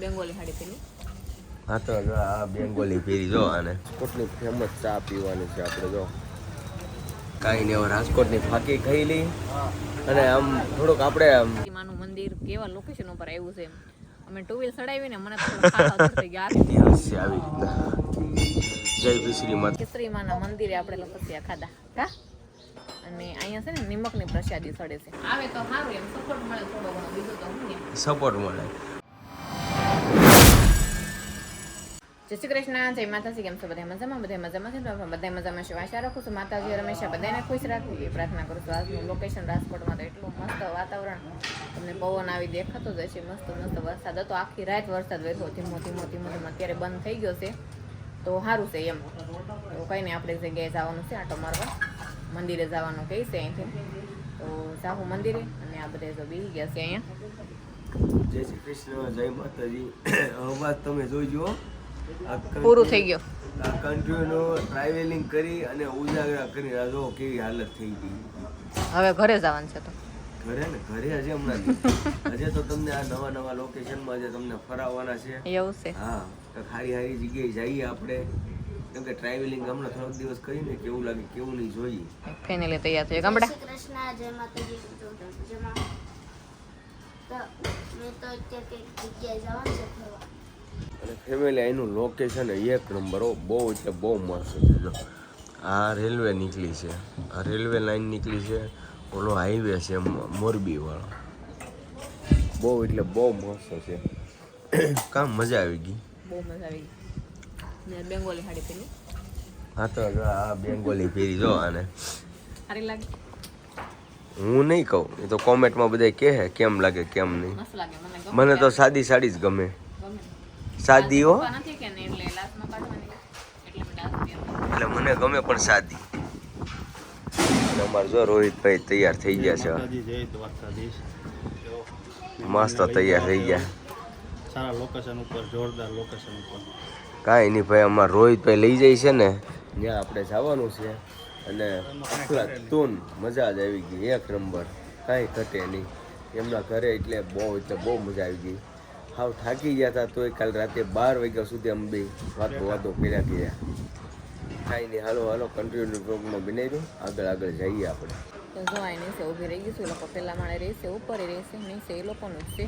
Bengali sari હા તો જો આ બેંગોલી ફેરી જો આને. રાજકોટની ફેમસ ચા પીવાની છે આપણે જો. કાંઈ નહીં રાજકોટની ફાકી ખાઈ લઈ. અને આમ થોડુંક આપણે આમ માનું મંદિર કેવા લોકેશન ઉપર આવ્યું છે અમે ટુ વ્હીલ ચડાવી ને મને ઇતિહાસ છે આવી રીતના. જય શ્રી માતા. શ્રી માના મંદિરે આપણે લપસ્યા ખાધા. કા અને અહીંયા છે ને નિમકની પ્રસાદી સડે છે. આવે તો સારું એમ સપોર્ટ મળે થોડો ઘણો બીજો તો હું સપોર્ટ મળે. જય શ્રી કૃષ્ણ જય માતાજી કેમ છો બધા મજામાં બધા મજામાં છે બધા મજામાં છે આશા રાખું છું માતાજી હંમેશા બધાને ખુશ રાખવી એ પ્રાર્થના કરું છું આજનું લોકેશન રાજકોટમાં તો એટલું મસ્ત વાતાવરણ તમને પવન આવી દેખાતો જ હશે મસ્ત મસ્ત વરસાદ હતો આખી રાત વરસાદ વહેતો ધીમો ધીમો ધીમો ધીમો અત્યારે બંધ થઈ ગયો છે તો સારું છે એમ તો કંઈ નહીં આપણે જગ્યાએ જવાનું છે આટો મારવા મંદિરે જવાનું કહે છે અહીંથી તો જાહું મંદિરે અને આ બધા તો બેસી ગયા છે અહીંયા જય શ્રી કૃષ્ણ જય માતાજી અવાજ તમે જોઈ આ પૂરું થઈ ગયો. આ કન્ટિન્યુ ટ્રાવેલિંગ કરી અને ઉજાગરા કરી. જો કેવી હાલત થઈ ગઈ. હવે ઘરે જવાનું છે તો. ઘરે ને? ઘરે હજી હમણાં આજે તો તમને આ નવા નવા લોકેશનમાં જે તમને ફરાવવાના છે. એવું છે. હા તો ખારી હારી જગ્યાએ જઈએ આપણે. કેમ કે ટ્રાવેલિંગ હમણાં થોડાક દિવસ કરીને કેવું લાગે કેવું નહીં જોઈએ. ફેમિલી તૈયાર થઈ ગામડા. શ્રી કૃષ્ણ. જય માતાજી. જેમાં તો મેં તો અત્યારે જગ્યાએ જવાનું છે ફરવા. અને ફેમિલી અહીંનું લોકેશન એક નંબર બહુ એટલે બહુ મસ્ત છે. આ રેલવે નીકળી છે. આ રેલવે લાઈન નીકળી છે. ઓલો હાઈવે છે મોરબીવાળો. મોરબી વાળો બહુ એટલે બહુ મસ્ત છે. કામ મજા આવી ગઈ? બહુ મજા આવી ને બેંગોલી સાડી પેલી હા તો આ બેંગોલી ફેરી જો આને. સારી લાગે. હું નહીં કહું એ તો કોમેન્ટમાં બધા કહે કેમ લાગે કેમ નહીં. મને તો સાદી સાડી જ ગમે. સાદી હો પપ્પા નથી કે ને એટલે મને ગમે પણ સાદી. અમારે જો રોહિતભાઈ તૈયાર થઈ ગયા છે. મસ્ત તૈયાર થઈ ગયા. સારા લોકેશન ઉપર જોરદાર લોકેશન ઉપર. કાંઈ નહીં ભાઈ અમારે રોહિતભાઈ લઈ જાય છે ને. ત્યાં આપણે જવાનું છે અને આખલા તૂન મજા જ આવી ગઈ એક નંબર. કાંઈ ઘટે નહીં. એમના ઘરે એટલે બહુ એટલે બહુ મજા આવી ગઈ. હાવ થાકી ગયા હતા તોય કાલ રાતે બાર વાગ્યા સુધી અમે બે વાતો વાતો કર્યા કર્યા કાંઈ નહીં, હાલો હાલો કન્ટિન્યુ પ્રોગ્રામ બનાવ્યો આગળ આગળ જઈએ આપણે. તો જો અહીં નીચે ઊભી રહી ગઈ છું, એ લોકો પહેલાં માળે રહેશે, ઉપર રહેશે નીચે એ લોકોનું છે.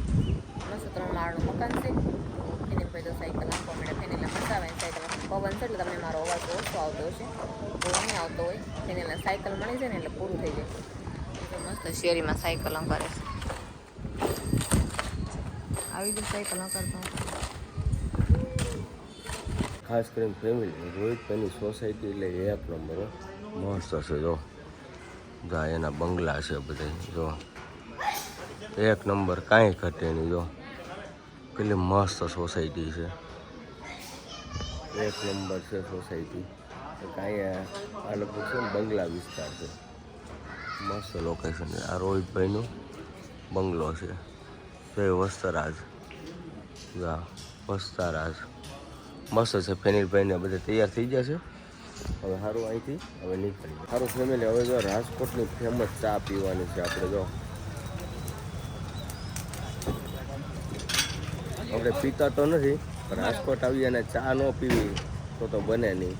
મસ્ત ત્રણ માળનું મકાન છે. એની પછી તો સાયકલ મળે ફેનીલા મજા આવે સાયકલ પવન છે એટલે મારો અવાજ ઓછો આવતો હશે. તો નહીં આવતો હોય. ફેનીલા સાયકલ મળી જાય ને એટલે પૂરું થઈ જાય. મસ્ત શેરીમાં સાયકલ અંકારે છે આવી જશે સાયકલ કરતો ખાસ કરીને ફેમિલી રોહિતભાઈની સોસાયટી એટલે એક નંબર મસ્ત છે જો. જા એના બંગલા છે બધે, જો. એક નંબર કાંઈ ઘટે નહીં, જો. કેટલી મસ્ત સોસાયટી છે. એક નંબર છે સોસાયટી કાંઈ આ લોકો છે બંગલા વિસ્તાર છે. મસ્ત લોકેશન છે. આ રોહિતભાઈનું બંગલો છે. જય વસ્તરાજ જા વસ્તારાજ મસ્ત છે ફેનિલભાઈને બધા તૈયાર થઈ ગયા છે. હવે સારું અહીંથી, હવે નીકળી સારું ફેમિલી હવે જો રાજકોટની ફેમસ ચા પીવાની છે આપણે જો. આપણે પીતા તો નથી, પણ રાજકોટ આવી અને ચા ન પીવી તો તો બને નહીં.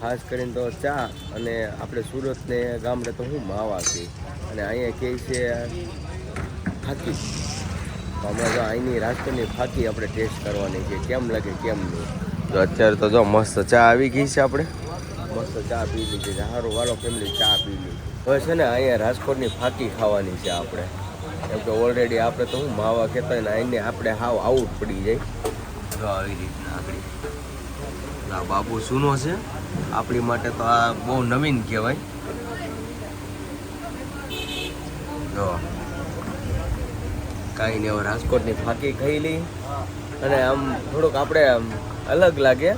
ખાસ કરીને તો ચા અને આપણે સુરતને ગામડે તો હું માવા છે અને અહીંયા કહે છે ફાકી તો અમે જો અહીંની રાજકોટની ફાકી આપણે ટેસ્ટ કરવાની છે. કેમ લાગે કેમ નહીં? તો અત્યારે તો જો મસ્ત ચા આવી ગઈ છે આપણે. મસ્ત ચા પી લીધી છે. સારું વાળો ફેમિલી ચા પી લીધી હવે છે ને અહીંયા રાજકોટની ફાકી ખાવાની છે આપણે. કેમ કે ઓલરેડી આપણે તો હું માવા કહેતા હોય ને અહીંને આપણે હાવ આઉટ પડી જાય. જો આવી રીતના આપણી. આ બાબુ સૂનો છે. આપણી માટે તો આ બહુ નવીન કહેવાય. જો. કાંઈ નહીં રાજકોટની ફાકી ખાઈ અને આમ થોડુંક આપણે આમ અલગ લાગે.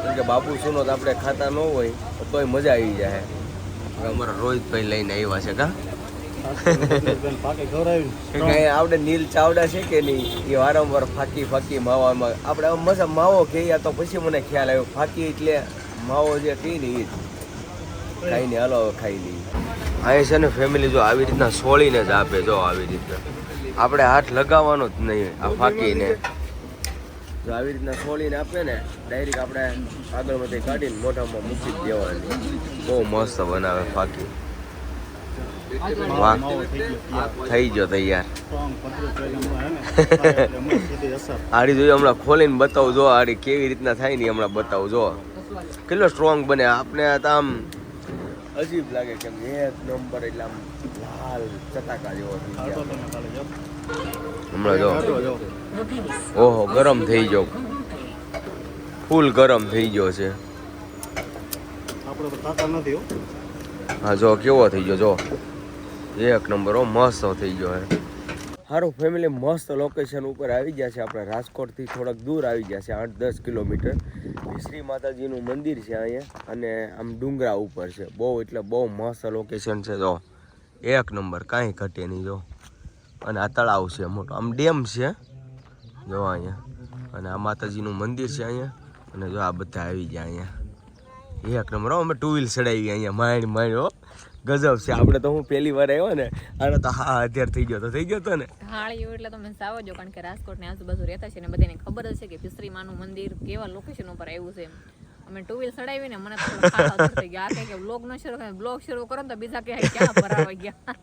કેમ કે બાપુ સુનો તો આપણે ખાતા ન હોય તોય મજા આવી જાય. અમારા રોહિતભાઈ લઈને આવ્યા છે કા? આપણે નીલ ચાવડા છે કે નહીં, એ વારંવાર ફાકી ફાકી માવામાં આપણે આમ મજા માવો કહીએ તો પછી મને ખ્યાલ આવ્યો, ફાકી એટલે માવો જે કહી ને એ જ. ખાઈ ને હાલો ખાઈ લઈએ. અહીં છે ને ફેમિલી જો આવી રીતના સોળીને જ આપે જો આવી રીતના આપણે હાથ લગાવવાનો જ નહીં, આ ફાંકીને જો આવી રીતના ખોલીને આપે ને ડાયરેક્ટ આપણે આગળમાંથી કાઢીને મોઢામાં મૂકી જ દેવાની. બહુ મસ્ત બનાવે ફાંકી. થઈ ગયો તૈયાર. આડી જોઈએ, હમણાં ખોલીને બતાવું, જો આડી કેવી રીતના થાય ને હમણાં બતાવું, જો. કેટલો સ્ટ્રોંગ બને. આપને આ આમ અજીબ લાગે કેમ એક નંબર એટલે આમ લાલ ચટાકા જેવો હમણાં જો ઓહો ગરમ થઈ ગયો ફૂલ ગરમ થઈ ગયો છે હો હા જો કેવો થઈ ગયો જો એક નંબર મસ્ત થઈ ગયો હે સારું ફેમિલી મસ્ત લોકેશન ઉપર આવી ગયા છે આપણે રાજકોટથી થોડાક દૂર આવી ગયા છે આઠ દસ કિલોમીટર શ્રી માતાજીનું મંદિર છે અહીંયા અને આમ ડુંગરા ઉપર છે બહુ એટલે બહુ મસ્ત લોકેશન છે જો એક નંબર કાંઈ ઘટે નહીં, જો. અને આ તળાવ છે મોટો. આમ ડેમ છે. જો અહીંયા. અને આ માતાજીનું મંદિર છે અહીંયા. અને જો આ બધા આવી ગયા અહીંયા. એક નંબર અમે ટુ વ્હીલ ચડાવી અહીંયા. માંડ માંડ, હો. ગજબ છે. આપણે તો હું પહેલી વાર આવ્યો ને, આને તો હા અત્યારે થઈ ગયો તો થઈ ગયો તો ને. ઢાળીઓ એટલે તમે સાવ જો કારણ કે રાજકોટની આજુબાજુ રહેતા છે ને બધાને ખબર જ છે કે પિસ્ત્રી માનું મંદિર કેવા લોકેશન ઉપર આવ્યું છે એમ. અમે ટુ વ્હીલ ચડાવી ને મને થઈ ગયો. આ બ્લોગ ન શરૂ કરે બ્લોગ શરૂ કરો તો બીજા કે ગયા.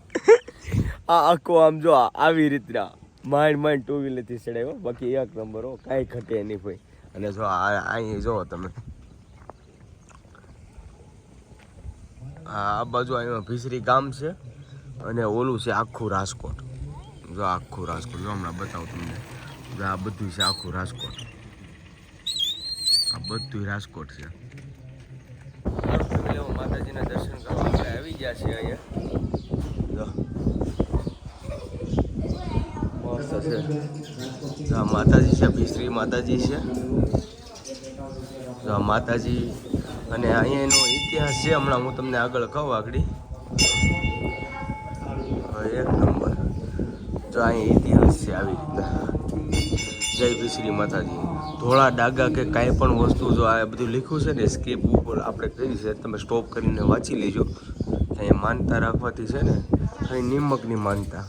આ આખો આમ જો આવી રીતના માંડ માંડ ટુ વ્હીલરથી ચડાવ્યો. બાકી એક નંબર હો, કાંઈ ઘટે નહીં ભાઈ. અને જો આ અહીં જો તમે. આ બાજુ અહીંયા ભીસરી ગામ છે અને ઓલું છે આખું રાજકોટ. જો આખું રાજકોટ, જો હમણાં બતાવું તમને. આ બધું છે આખું રાજકોટ. આ બધું રાજકોટ છે. માતાજીના દર્શન કરવા આપણે આવી ગયા છીએ અહીંયા. માતાજી છે ભીસરી માતાજી છે. માતાજી અને અહીંયા એનો ઇતિહાસ છે હમણાં હું તમને આગળ કહું આગળ. એક નંબર. તો અહીંયા ઇતિહાસ છે આવી રીતના. જય શ્રી માતાજી. ધોળા ડાગા કે કાંઈ પણ વસ્તુ જો આ બધું લખ્યું છે ને સ્કેપ ઉપર આપણે કરી છે, તમે સ્ટોપ કરીને વાંચી લેજો. અહીંયા માનતા રાખવાથી છે ને, અહીં નિમકની માનતા.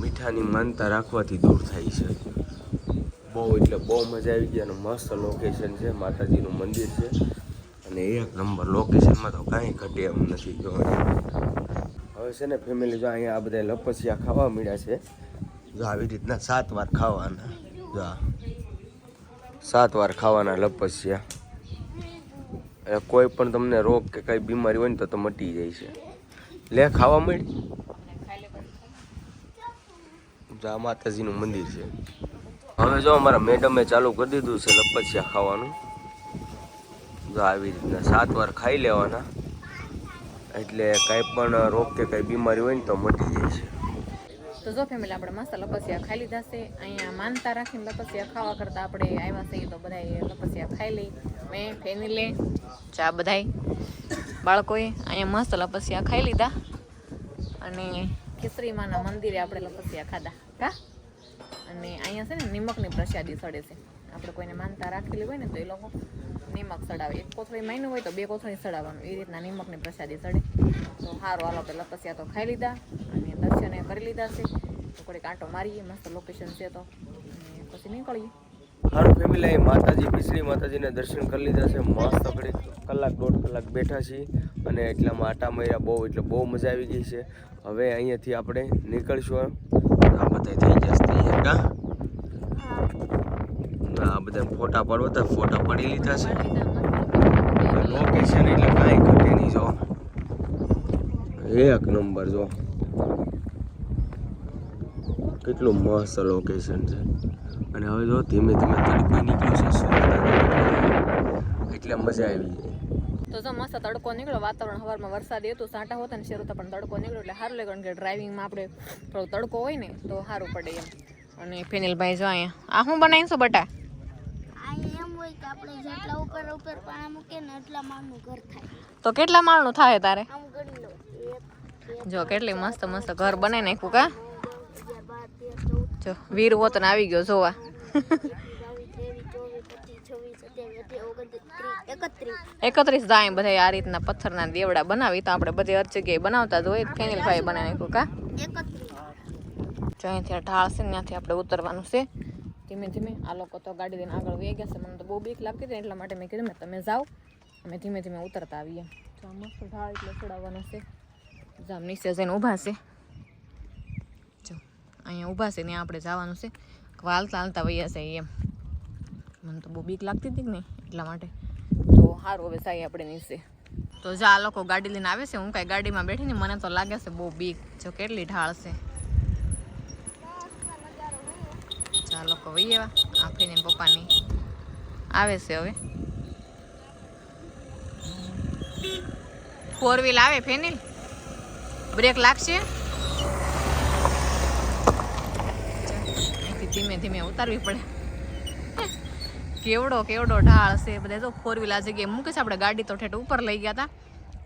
મીઠાની માનતા રાખવાથી દૂર થાય છે. બહુ એટલે બહુ મજા આવી ગઈ અને મસ્ત લોકેશન છે, માતાજીનું મંદિર છે. અને એક નંબર લોકેશનમાં તો કાંઈ ઘટે એમ નથી. જો હવે છે ને ફેમિલી જો અહીંયા આ બધા લપસિયા ખાવા મળ્યા છે. જો આવી રીતના સાત વાર ખાવાના. જો સાત વાર ખાવાના લપસિયા. એટલે કોઈ પણ તમને રોગ કે કઈ બીમારી હોય ને તો તો મટી જાય છે. લે, ખાવા મળી. આ માતાજીનું મંદિર છે. હવે જો અમારા મેડમે ચાલુ કરી દીધું છે લપસિયા ખાવાનું. જો આવી રીતના સાત વાર ખાઈ લેવાના. એટલે કાંઈ પણ રોગ કે કાંઈ બીમારી હોય ને તો મટી જાય છે. તો જો ફેમિલી આપણે મસ્ત લપસિયા ખાઈ લીધા છે. અહીંયા માનતા રાખીને લપસિયા ખાવા કરતાં આપણે આવ્યા છીએ તો બધા લપસિયા ખાઈ લઈ. મેં ફેમિલે ચા બધાય. બાળકોએ અહીંયા મસ્ત લપસિયા ખાઈ લીધા. અને ખીસરી માના મંદિરે આપણે લપસિયા ખાધા. કા? અને અહીંયા છે ને નિમકની પ્રસાદી સડે છે. આપણે કોઈને માનતા રાખેલી હોય ને તો એ લોકો નિમક સડાવે. એક કોથળી માન્યું હોય તો બે કોથળી સડાવવાનું. એ રીતના નિમકની પ્રસાદી સડે. તો સારું હાલો આપણે લપસિયા તો ખાઈ લીધા અને દર્શને કરી લીધા છે. થોડીક આંટો મારીએ, મસ્ત દર્શન કરી લીધા છે. મસ્ત ઘડી કલાક દોઢ કલાક બેઠા છીએ અને એટલામાં આટા માર્યા બહુ, એટલે બહુ મજા આવી ગઈ છે. હવે અહીંયાથી આપણે નીકળશું આ બધા થઈ જશે તૈયાર આ બધા ફોટા પાડવા હતા, ફોટા પાડી લીધા છે. લોકેશન એટલે કાંઈ ઘટે નહીં, જો. એક નંબર, જો. કેટલું મસ્ત લોકેશન છે. અને હવે જો ધીમે ધીમે તડકો નીકળ્યો છે એટલે મજા આવી જાય તો જો મસ્ત તડકો નીકળ્યો વાતાવરણ હવારમાં વરસાદ હતું સાંટા હોતા ને શરૂ થતા પણ તડકો નીકળ્યો એટલે સારું કારણ કે ડ્રાઇવિંગમાં આપણે થોડો તડકો હોય ને તો સારું પડે એમ. અને ફેનિલભાઈ જો અહીંયા આ હું બનાવીશું બટા? આ હોય કે આપણે જેટલા ઉપર ઉપર પાણા મૂકીએ ને એટલા માળનું ઘર થાય. તો કેટલા માળનું થાય તારે? આમ ગણી લો એક બે જો કેટલી મસ્ત મસ્ત ઘર બનાવી નાખ્યું કા અગિયાર બાર તેર ચૌદ જો, વીર વતન આવી ગયો, જોવા. એકત્રીસ જાય બધા આ રીતના પથ્થરના દેવડા બનાવી, તો આપણે બધી હર જગ્યાએ બનાવતા જ હોય ફેનિલભાઈ બનાવી નાખ્યું, કા? જો, અહીંથી આ ઢાળ છે ત્યાંથી આપણે ઉતરવાનું છે. ધીમે ધીમે, આ લોકો તો ગાડી લઈને આગળ વહી ગયા છે, મને તો બહુ બીક લાગતી હતી એટલા માટે મેં કીધું, મેં, તમે જાઓ. અમે ધીમે ધીમે ઉતરતા આવીએ. તો મસ્ત ઢાળ એટલે ચડાવવાનો છે. જામ નીચે જઈને ઊભા છે. અહીંયા ઊભા છે, ત્યાં આપણે જવાનું છે. હાલતા હાલતા વૈયા છે એમ. મને તો બહુ બીક લાગતી હતી કે નહીં, એટલા માટે. તો સારું હવે સાઈ આપણે નીચે. તો જો, આ લોકો ગાડી લઈને આવે છે. હું કાંઈ ગાડીમાં બેઠી ને મને તો લાગે છે બહુ બીક જો કેટલી ઢાળ છે. જા લોકો વહી એવા આફીને પપ્પાની આવે છે હવે. ફોર વ્હીલ આવે, ફેનિલ? બ્રેક લાગશે અહીંથી ધીમે ધીમે ઉતારવી પડે. કેવડો કેવડો ઢાળ છે. બધા તો ફોર વ્હીલ આ જગ્યાએ મૂકે છે. આપણે ગાડી તો ઠેઠ ઉપર લઈ ગયા હતા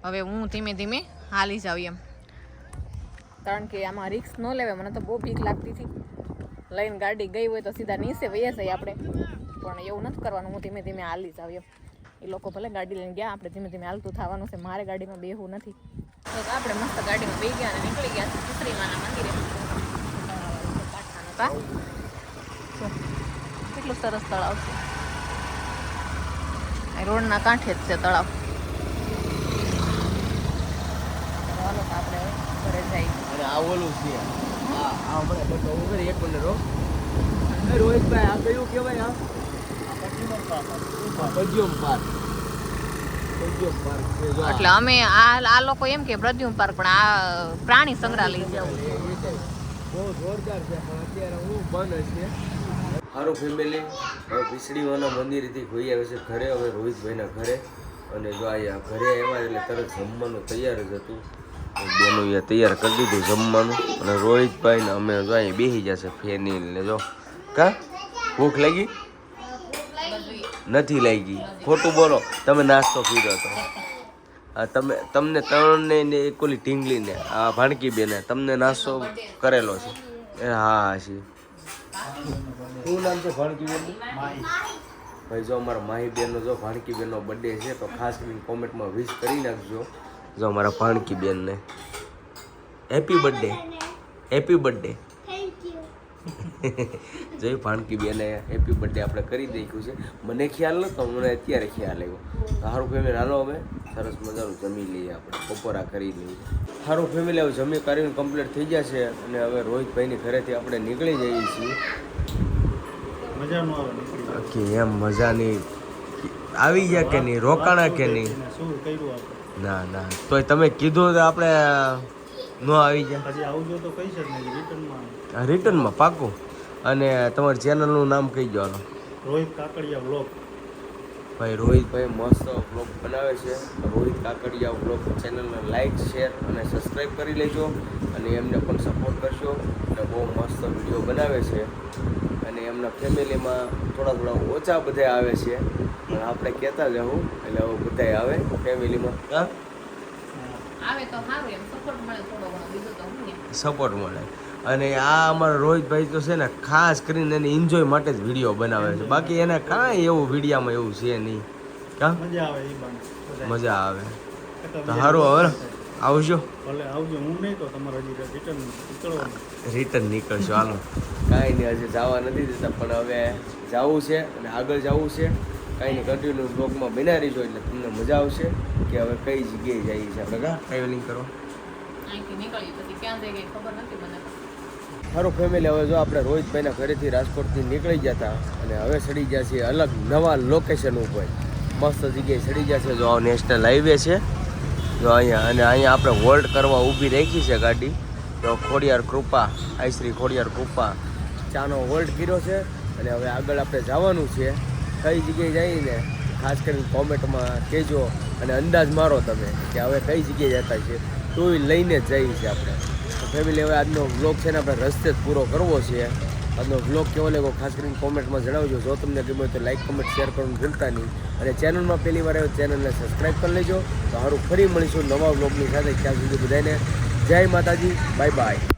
હવે હું ધીમે ધીમે હાલી જાઉં એમ. કારણ કે આમાં રિક્સ ન લેવાય. મને તો બહુ બીક લાગતી હતી. લઈને ગાડી ગઈ હોય તો સીધા નીચે વૈયા જઈએ આપણે. પણ એવું નથી કરવાનું. હું ધીમે ધીમે હાલી જાઉં એમ. એ લોકો ભલે ગાડી લઈને ગયા, આપણે ધીમે ધીમે હાલતું થવાનું છે. મારે ગાડીમાં બેહવું નથી. તો આપણે મસ્ત ગાડીમાં બે ગયા અને નીકળી ગયા ખીચડી માના મંદિરે. કાંઠાનું કેટલું સરસ તળાવ છે. રોડના કાંઠે જ છે તળાવ. ચાલો આપણે ઘરે જઈએ. અને આ ઓલું છે. હા. આ હમણાં ઊભો રહે, એક મિનિટ. રોહિતભાઈ આ કયું કહેવાય આ પદ્યુમ પાર્ક. છે. એટલે અમે આ આ લોકો એમ કે પ્રદ્યુમ પાર્ક પણ આ પ્રાણી સંગ્રહાલય છે. છે. બહુ જોરદાર છે પણ અત્યારે હું બંધ છે. સારું ફેમિલી હવે ભીસડીવાના મંદિરેથી ઘોઈ આવે છે ઘરે, હવે રોહિતભાઈના ઘરે. અને જો અહીંયા ઘરે આવ્યા એટલે તરત જમવાનું તૈયાર જ હતું. બેનું અહીંયા તૈયાર કરી દીધું જમવાનું. અને રોહિતભાઈને અમે જો અહીં બેસી જશે ફેનિલ ને જો. કા? ભૂખ લાગી? નથી લાગી. ખોટું બોલો. તમે નાસ્તો પીધો હતો તમે, તમને ત્રણને ને એક ઓલી ઢીંગલીને, આ ભાણકી બેને તમને નાસ્તો કરેલો છે. હા હા, છે. શું નામ છે ભાણકી બેન ભાઈ, જો અમારા માહી બેનનો જો ભાણકી બેનનો બર્થડે છે, તો ખાસ કરીને કોમેન્ટમાં વિશ કરી નાખજો. જો અમારા ભાણકી બેનને. હેપી બર્થડે હેપી બર્થડે જય ભાણકી બેને હેપી બર્થડે આપણે કરી નાખ્યું છે. મને ખ્યાલ નહોતો મને અત્યારે ખ્યાલ આવ્યો. સારું ફેમિલી હાલો હવે સરસ મજાનું જમી લઈએ આપણે બપોરા કરી લઈએ. સારું ફેમિલી હવે જમી કરીને કમ્પ્લીટ થઈ ગયા છે અને હવે રોહિતભાઈની ઘરેથી આપણે નીકળી જઈએ છીએ. મજા નો આવે નીકળી એમ મજાની. આવી ગયા કે નહીં? રોકાણા કે નહીં? શું ના ના. તોય તમે કીધું તો આપણે ન આવી ગયા. હજી આવજો તો કઈ છે જ નહીં રિટર્નમાં પાકું? અને તમારી ચેનલનું નામ કહી દો રોહિત કાકડિયા વ્લોગ ભાઈ રોહિતભાઈ મસ્ત બ્લોગ બનાવે છે. રોહિત કાકડિયા બ્લોગ ચેનલને લાઇક શેર અને સબસ્ક્રાઈબ કરી લેજો અને એમને પણ સપોર્ટ કરશો અને બહુ મસ્ત વીડિયો બનાવે છે. અને એમના ફેમિલીમાં થોડા થોડા ઓછા બધા આવે છે. પણ આપણે કહેતા જવું એટલે હવે બધા આવે ફેમિલીમાં હા? આવે તો સારું એમ. સપોર્ટ મળે થોડો ઘણો બીજું તો સપોર્ટ મળે. અને આ અમારા રોહિતભાઈ તો છે ને ખાસ કરીને એને એન્જોય માટે જ વીડિયો બનાવે છે. બાકી એને કાંઈ એવું વિડીયામાં એવું છે નહીં. કા મજા આવે તો સારું હવે. આવજો. ભલે આવજો હું નહીં તો તમારે રિટર્ન રિટર્ન નીકળશો હાલો. કાંઈ નહીં હજી જવા નથી દેતા પણ હવે જવું છે અને આગળ જવું છે. કાંઈ નહીં કન્ટિન્યુ બ્લોગમાં બના રહીશો એટલે તમને મજા આવશે કે હવે કઈ જગ્યાએ જઈએ છીએ આપણે કા? ટ્રાવેલિંગ કરો. અહીંથી નીકળીએ પછી ક્યાં જઈ ગઈ ખબર નથી મને. સારું ફેમિલી હવે જો આપણે રોહિતભાઈના ઘરેથી રાજકોટથી નીકળી હતા અને હવે ચડી ગયા છીએ અલગ નવા લોકેશન ઉપર. મસ્ત જગ્યાએ ચડી ગયા છે. જો આ નેશનલ હાઈવે છે. જો અહીંયા અને અહીંયા આપણે હોલ્ડ કરવા ઊભી રાખી છે ગાડી. તો ખોડિયાર કૃપા આઈશ્રી ખોડિયાર કૃપા. ચાનો હોલ્ડ કર્યો છે અને હવે આગળ આપણે જવાનું છે. કઈ જગ્યાએ જઈને? ખાસ કરીને કોમેન્ટમાં કહેજો અને અંદાજ મારો તમે કે હવે કઈ જગ્યાએ જતા છે તો એ લઈને જ જઈએ છીએ આપણે. ફેમિલી, હવે આજનો વ્લોગ છે ને આપણે રસ્તે જ પૂરો કરવો છે. આજનો વ્લોગ કેવો લાગ્યો? ખાસ કરીને કોમેન્ટમાં જણાવજો. જો તમને ગમ્યો તો લાઈક કમેન્ટ શેર કરવાનું ભૂલતા નહીં. અને ચેનલમાં પહેલી વાર આવ્યો ચેનલને સબસ્ક્રાઈબ કરી લેજો. તો સારું ફરી મળીશું નવા વ્લોગની સાથે. ત્યાં સુધી બધાને જય માતાજી. Bye bye